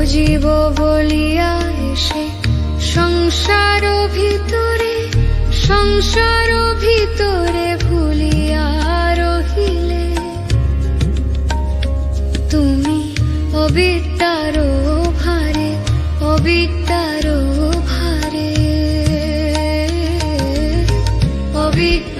বলিয়া এসে সংসার ভিতরে সংসার ভিতরে ভুলিয়া রহিলে। তুমি অবিদ্যার ভারে অবিদ্যার ভারে অবিদ্যার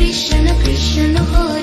Krishna Krishna Hari